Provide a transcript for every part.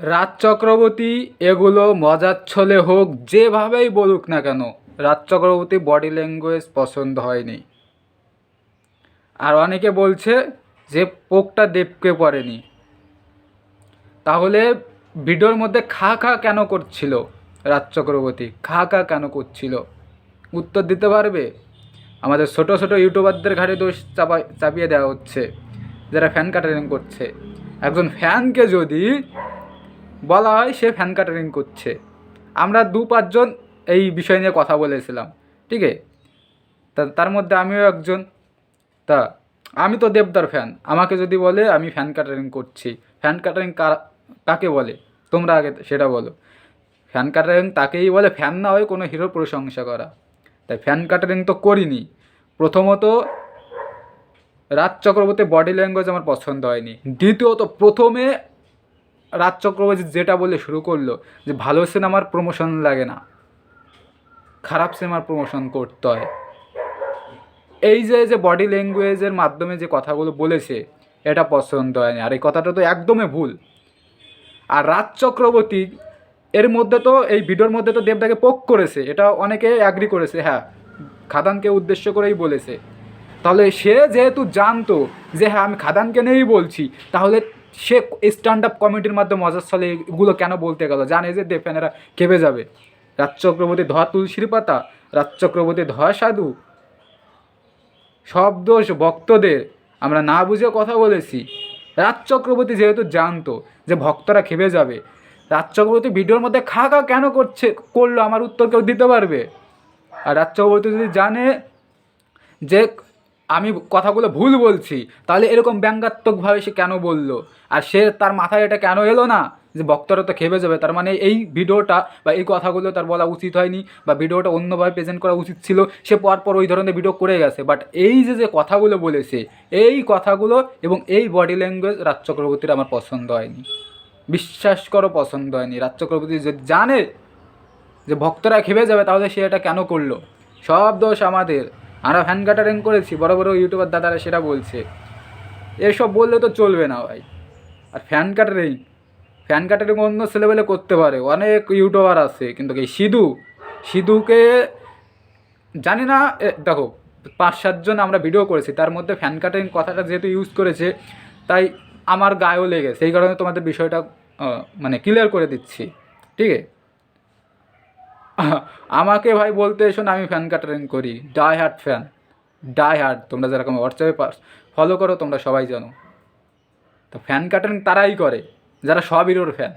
রাজ চক্রবর্তী, এগুলো মজার ছলে হোক, যেভাবেই বলুক না কেন, রাজ চক্রবর্তী বডি ল্যাঙ্গুয়েজ পছন্দ হয়নি। আর অনেকে বলছে যে পোকটা দেবকে পড়েনি। তাহলে ভিডিওর মধ্যে খা খা কেন করছিল রাজ চক্রবর্তী? খা খা কেন করছিল? উত্তর দিতে পারবে? আমাদের ছোট ছোট ইউটিউবারদের ঘাড়ে দোষ চাপা চাপিয়ে দেওয়া হচ্ছে, যারা ফ্যান কাটারিং করছে। একজন ফ্যানকে যদি বলা হয় সে ফ্যান কাটারিং করছে। আমরা দু পাঁচজন এই বিষয় নিয়ে কথা বলেছিলাম, ঠিক আছে? তা তার মধ্যে আমিও একজন। তা আমি তো দেবদার ফ্যান আমাকে যদি বলে আমি ফ্যান কাটারিং করছি ফ্যান কাটারিং কাকে বলে? তোমরা আগে সেটা বলো। ফ্যান কাটারিং তাকেই বলে ফ্যান না হয়ে কোনো হিরোর প্রশংসা করা। তাই ফ্যান কাটারিং তো করিনি। প্রথমত রাজ চক্রবর্তী বডি ল্যাঙ্গুয়েজ আমার পছন্দ হয়নি। দ্বিতীয়ত প্রথমে রাজ চক্রবর্তী যেটা বলে শুরু করল, যে ভালো সিনেমার প্রমোশন লাগে না, খারাপ সিনেমার প্রমোশন করতে হয়। এই যে যে বডি ল্যাঙ্গুয়েজের মাধ্যমে যে কথাগুলো বলেছে, এটা পছন্দ হয়নি। আর এই কথাটা তো একদমই ভুল। আর রাজ চক্রবর্তী এর মধ্যে তো, এই ভিডিওর মধ্যে তো দেবদাকে পোক করেছে, এটা অনেকে অ্যাগ্রি করেছে হ্যাঁ খাদানকে উদ্দেশ্য করেই বলেছে। তাহলে সে যেহেতু জানতো যে হ্যাঁ আমি খাদানকে নিয়েই বলছি, তাহলে সে স্ট্যান্ড আপ কমেডির মাধ্যমে মজার ছলে এগুলো কেন বলতে গেল? জানে যে ফ্যানেরা কেঁপে যাবে। রাজ চক্রবর্তী ধোয়া তুলসীর পাতা, রাজ চক্রবর্তী ধোয়া সাধু, সব দোষ ভক্তদের। আমরা না বুঝে কথা বলেছি। রাজ চক্রবর্তী যেহেতু জানতো যে ভক্তরা খেপে যাবে, রাজ চক্রবর্তী ভিডিওর মধ্যে খা খা কেন করছে, করল? আমার উত্তর কেউ দিতে পারবে? আর রাজ চক্রবর্তী যদি জানে যে আমি কথাগুলো ভুল বলছি, তাহলে এরকম ব্যঙ্গাত্মকভাবে সে কেন বলল? আর সে তার মাথায় এটা কেন এলো না? যে ভক্তরা তো খেপে যাবে, তার মানে এই ভিডিওটা বা এই কথাগুলো তার বলা উচিত হয়নি বা ভিডিওটা অন্যভাবে প্রেজেন্ট করা উচিত ছিল, সে পরপর ওই ধরনের ভিডিও করে গেছে। বাট এই যে যে কথাগুলো বলেছে, এই কথাগুলো এবং এই বডি ল্যাঙ্গুয়েজ রাজ চক্রবর্তীর আমার পছন্দ হয়নি। বিশ্বাস করো পছন্দ হয়নি। রাজ চক্রবর্তী যদি জানে যে ভক্তরা খেপে যাবে, তাহলে সে এটা কেন করল? সব দোষ আমাদের। আমরা ফ্যান কাটারিং করেছি, বড় বড় ইউটিউবার দাদারা সেটা বলছে। এসব বললে তো চলবে না ভাই। আর ফ্যান কাটারিং ফ্যান কাটারিং অন্য ছেলেবেলে করতে পারে, অনেক ইউটিউবার আছে, কিন্তু এই সিধু? সিধুকে জানি না দেখো, পাঁচ সাতজন আমরা ভিডিও করেছি, তার মধ্যে ফ্যান কাটারিং কথাটা যেহেতু ইউজ করেছে, তাই আমার গায়েও লেগে সেই কারণে তোমাদের বিষয়টা মানে ক্লিয়ার করে দিচ্ছি। ঠিক আছে? আমাকে ভাই বলতে এসো না, আমি ফ্যান কাটারিং করি। Die hard fan die hard তোমরা যেরকম হোয়াটসঅ্যাপে ফলো করো, তোমরা সবাই জানো। তো ফ্যান কাটারিং তারাই করে, যারা সব হিরোর ফ্যান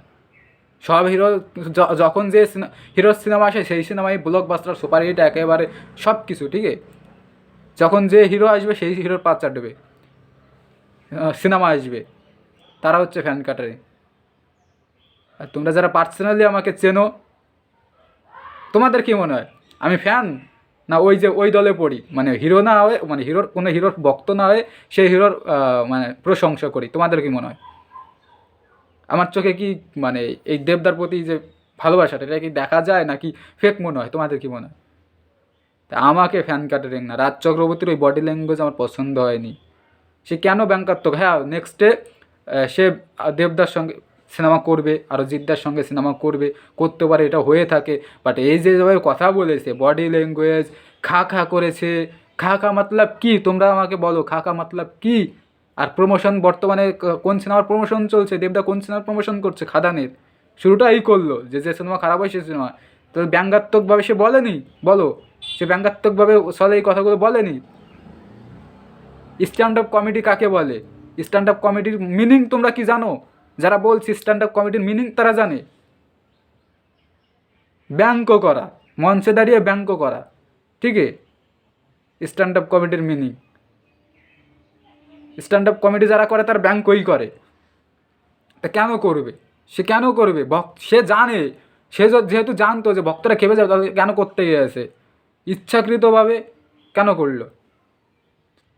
সব হিরো যখন যে হিরোর সিনেমা আসে, সেই সিনেমায় ব্লকবাস্টার সুপার হিট একেবারে সব কিছু ঠিক আছে? যখন যে হিরো আসবে, সেই হিরোর পাঁচ চাটবে সিনেমা আসবে। তারা হচ্ছে ফ্যান কাটারিং আর তোমরা যারা পার্সোনালি আমাকে চেনো তোমাদের কি মনে হয়? আমি ফ্যান না ওই যে ওই দলে পড়ি? মানে হিরো না হয়ে মানে হিরোর কোনো হিরোর ভক্ত না হয়ে সেই হিরোর মানে প্রশংসা করি। তোমাদের কি মনে হয়? আমার চোখে কি মানে এই দেবদার প্রতি যে ভালোবাসাটা, এটা কি দেখা যায় নাকি ফেক মনে হয়? তোমাদের কি মনে হয়? তা আমাকে ফ্যান কাটারিং না। রাজ চক্রবর্তীর ওই বডি ল্যাঙ্গুয়েজ আমার পছন্দ হয়নি। সে কেন ব্যাংকাত্মক হ্যাঁ নেক্সট ডে সে দেবদার সঙ্গে সিনেমা করবে আরও জিদ্দার সঙ্গে সিনেমা করবে, করতে পারে, এটা হয়ে থাকে। বাট এই যেভাবে কথা বলেছে বডি ল্যাঙ্গুয়েজ খা খা করেছে। খা খা মতলব কী? তোমরা আমাকে বলো, খা খা মতলব কী? আর প্রমোশন বর্তমানে কোন সিনেমার প্রমোশন চলছে? দেবদা কোন সিনেমার প্রমোশন করছে? খাদানের। শুরুটা এই করল, যে যে সিনেমা খারাপ হয়, সে সিনেমা। তো ব্যঙ্গাত্মকভাবে সে বলেনি? বলো, সে ব্যঙ্গাত্মকভাবে সলে এই কথাগুলো বলেনি? স্ট্যান্ড আপ কমেডি কাকে বলে? স্ট্যান্ড আপ কমেডির মিনিং তোমরা কি জানো? যারা বলছি স্ট্যান্ড আপ কমেডির মিনিং তারা জানে। ব্যাঙ্ক করা, মঞ্চে দাঁড়িয়ে ব্যাঙ্ক করা, ঠিক স্ট্যান্ড আপ কমেডির মিনিং স্ট্যান্ড আপ কমেডি যারা করে, তার ব্যাঙ্কই করে। তা কেন করবে? সে কেন করবে? ভক্ত, সে জানে। সে যেহেতু জানতো যে ভক্তরা খেপে যাবে তাহলে কেন করতে গিয়েছে? ইচ্ছাকৃতভাবে কেন করল?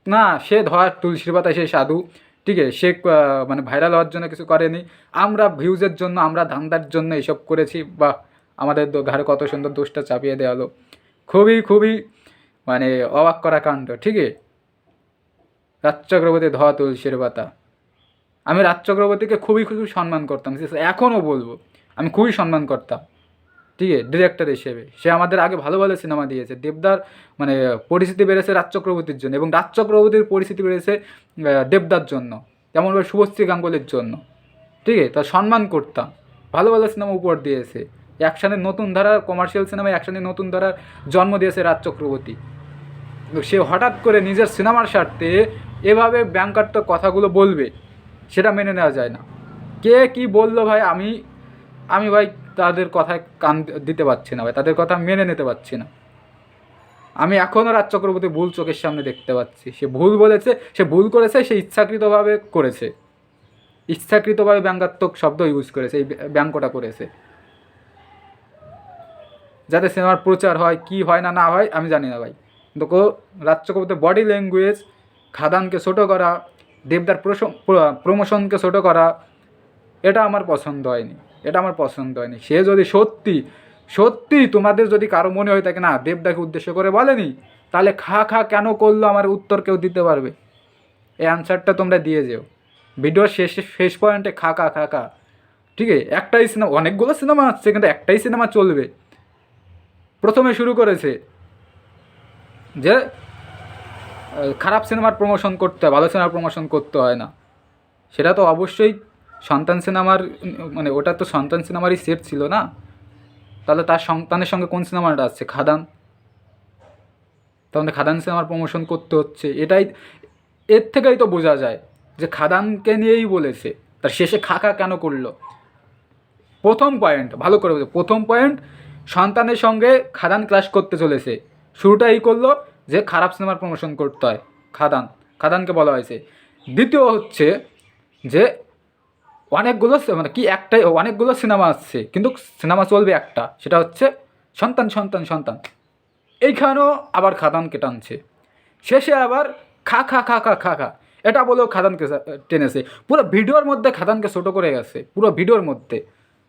না, সে ধর তুলসীর পাতা সে সাধু। ঠিক আছে, সে মানে ভাইরাল হওয়ার জন্য কিছু করেনি। আমরা ভিউজের জন্য, আমরা ধান্দার জন্য এসব করেছি। বা আমাদের ঘাড়ে কত সুন্দর দোষটা চাপিয়ে দেওয়া হলো। খুবই খুবই মানে অবাক করা কাণ্ড, ঠিক আছে? রাজ চক্রবর্তী ধোয়া তুলসীর পাতা। আমি রাজ চক্রবর্তীকে খুবই খুবই সম্মান করতাম। এখনও বলব, আমি খুবই সম্মান করতাম। ঠিক আছে ডিরেক্টর হিসেবে। সে আমাদের আগে ভালো ভালো সিনেমা দিয়েছে। দেবদার মানে পরিস্থিতি বেড়েছে রাজ চক্রবর্তীর জন্য এবং রাজ চক্রবর্তীর পরিস্থিতি বেড়েছে দেবদার জন্য। যেমনভাবে শুভশ্রী গাঙ্গুলির জন্য। ঠিক আছে? তার সম্মান করতাম ভালো ভালো সিনেমা উপহার দিয়েছে। অ্যাকশানের নতুন ধারার কমার্শিয়াল সিনেমায় অ্যাকশানের নতুন ধারার জন্ম দিয়েছে রাজ চক্রবর্তী। সে হঠাৎ করে নিজের সিনেমার স্বার্থে এভাবে ব্যাংকারটা কথাগুলো বলবে, সেটা মেনে নেওয়া যায় না। কে কি বলল ভাই? আমি আমি ভাই তাদের কথায় কান দিতে পারছি না ভাই, তাদের কথা মেনে নিতে পারছি না। আমি এখনও রাজ চক্রবর্তী ভুল চোখের সামনে দেখতে পাচ্ছি। সে ভুল বলেছে, সে ভুল করেছে, সে ইচ্ছাকৃতভাবে করেছে। ইচ্ছাকৃতভাবে ব্যঙ্গাত্মক শব্দ ইউজ করেছে, এই ব্যাঙ্কটা করেছে। যাতে সিনেমার প্রচার হয়, কি হয় না না হয়, আমি জানি না ভাই। কিন্তু রাজ চক্রবর্তীর বডি ল্যাঙ্গুয়েজ খাদানকে ছোটো করা, দেবদার প্রমোশনকে ছোটো করা, এটা আমার পছন্দ হয়নি। এটা আমার পছন্দ হয়নি। সে যদি সত্যি সত্যি তোমাদের যদি কারও মনে হয়ে থাকে না দেবদাকে উদ্দেশ্য করে বলেনি, তাহলে খা খা কেন করল আমার উত্তর কেউ দিতে পারবে? এই অ্যান্সারটা তোমরা দিয়ে যেও। ভিডিওর শেষে, শেষ পয়েন্টে খা খা খা খা। ঠিক আছে? একটাই সিনেমা অনেকগুলো সিনেমা আসছে, কিন্তু একটাই সিনেমা চলবে। প্রথমে শুরু করেছে যে খারাপ সিনেমার প্রমোশন করতে হয়, ভালো সিনেমার প্রমোশন করতে হয় না। সেটা তো অবশ্যই সন্তান সিনেমার মানে ওটা তো সন্তান সিনেমারই সেট ছিল না? তাহলে তার সন্তানের সঙ্গে কোন সিনেমাটা আসছে? খাদান। তাহলে খাদান সিনেমার প্রমোশন করতে হচ্ছে। এটাই, এর থেকেই তো বোঝা যায় যে খাদানকে নিয়েই বলেছে। তার শেষে খাকা কেন করল? প্রথম পয়েন্ট ভালো করে বোঝো। প্রথম পয়েন্ট সন্তানের সঙ্গে খাদান ক্লাস করতে চলেছে। শুরুটা এই করল যে খারাপ সিনেমার প্রমোশন করতে হয় খাদান। খাদানকে বলা হয়েছে। দ্বিতীয় হচ্ছে যে অনেকগুলো মানে কি একটাই অনেকগুলো সিনেমা আসছে কিন্তু সিনেমা চলবে একটা, সেটা হচ্ছে সন্তান সন্তান সন্তান। এইখানেও আবার খাদানকে টানছে। শেষে আবার খা খা খা খা খা খা। এটা বলেও খাদানকে টেনেছে। পুরো ভিডিওর মধ্যে খাদানকে ছোটো করে গেছে, পুরো ভিডিওর মধ্যে।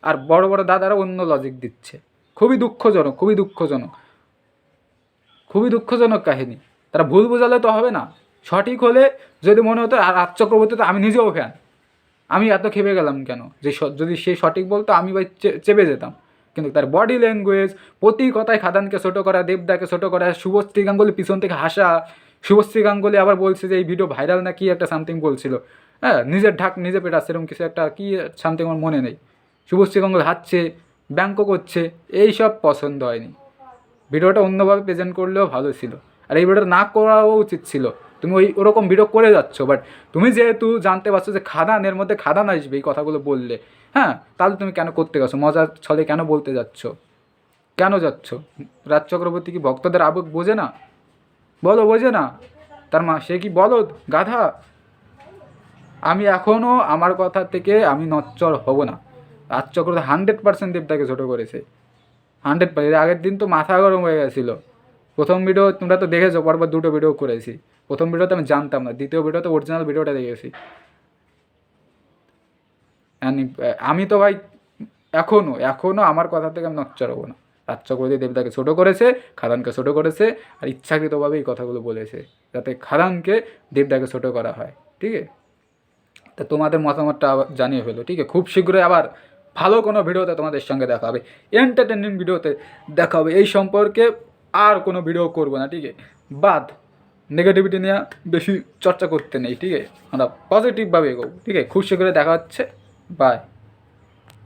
আর বড় বড় দাদারা অন্য লজিক দিচ্ছে। খুবই দুঃখজনক খুবই দুঃখজনক। খুবই দুঃখজনক কাহিনী। তারা ভুল বোঝালে তো হবে না। সঠিক হলে যদি মনে হতো, আর রাজ চক্রবর্তী তো আমি নিজেও ফ্যান আমি এত খেপে গেলাম কেন? যে যদি সে সঠিক বলতো, আমি ভাই চেপে যেতাম। কিন্তু তার বডি ল্যাঙ্গুয়েজ প্রতি কথায় খাদানকে ছোটো করা, দেবদাকে ছোটো করা, শুভশ্রী গাঙ্গুলি পিছন থেকে হাসা, শুভশ্রী গাঙ্গুলি আবার বলছে যে, এই ভিডিও ভাইরাল না কি একটা সামথিং বলছিল? হ্যাঁ নিজের ঢাক, নিজে পেটা, সেরকম কিছু একটা কি সামথিং আমার মনে নেই। শুভশ্রী গাঙ্গুলি হাঁটছে ব্যাঙ্ক করছে, এইসব পছন্দ হয়নি। ভিডিওটা অন্যভাবে প্রেজেন্ট করলেও ভালো ছিল। আর এই ভিডিওটা না করাও উচিত ছিল। তুমি ওই ওরকম ভিডিও করে যাচ্ছ বাট তুমি যেহেতু জানতে পারছ যে খাদান, এর মধ্যে খাদান আসবে এই কথাগুলো বললে হ্যাঁ? তাহলে তুমি কেন করতে গেছো? মজার ছলে কেন বলতে যাচ্ছ? কেন যাচ্ছ? রাজ চক্রবর্তী কি ভক্তদের আবেগ বোঝে না? বলো, বোঝে না। তার মা, সে কি বলো, গাধা? আমি এখনও আমার কথা থেকে আমি নচ্চর হব না। রাজ চক্রবর্তী হান্ড্রেড পার্সেন্ট দেবতাকে ছোটো করেছে। হান্ড্রেড পার্সেন্ট আগের দিন তো মাথা গরম হয়ে গেছিল। প্রথম ভিডিও তোমরা তো দেখেছ, পরপর দুটো ভিডিও করেছি। প্রথম ভিডিওতে আমি জানতাম না, দ্বিতীয় ভিডিওতে অরিজিনাল ভিডিওটা দেখেছি। আমি তো ভাই এখনও এখনও আমার কথা থেকে আমি নচ্চর হব না। রাজ চক্রবর্তী দেবতাকে ছোটো করেছে, খাদানকে ছোটো করেছে, আর ইচ্ছাকৃতভাবে এই কথাগুলো বলেছে, যাতে খাদানকে দেবদাকে ছোটো করা হয়, ঠিক আছে? তা তোমাদের মতামতটা জানিয়ে ফেলো, ঠিক আছে? খুব শীঘ্রই আবার ভালো কোনো ভিডিওতে তোমাদের সঙ্গে দেখা হবে। এন্টারটেনিং ভিডিওতে দেখা হবে। এই সম্পর্কে আর কোনো ভিডিও করব না, ঠিক আছে? বাদ নেগেটিভিটি নিয়ে বেশি চর্চা করতে নেই, ঠিক আছে? আমরা পজিটিভভাবে এগোবো, ঠিক আছে? খুশি করে দেখা হচ্ছে বাই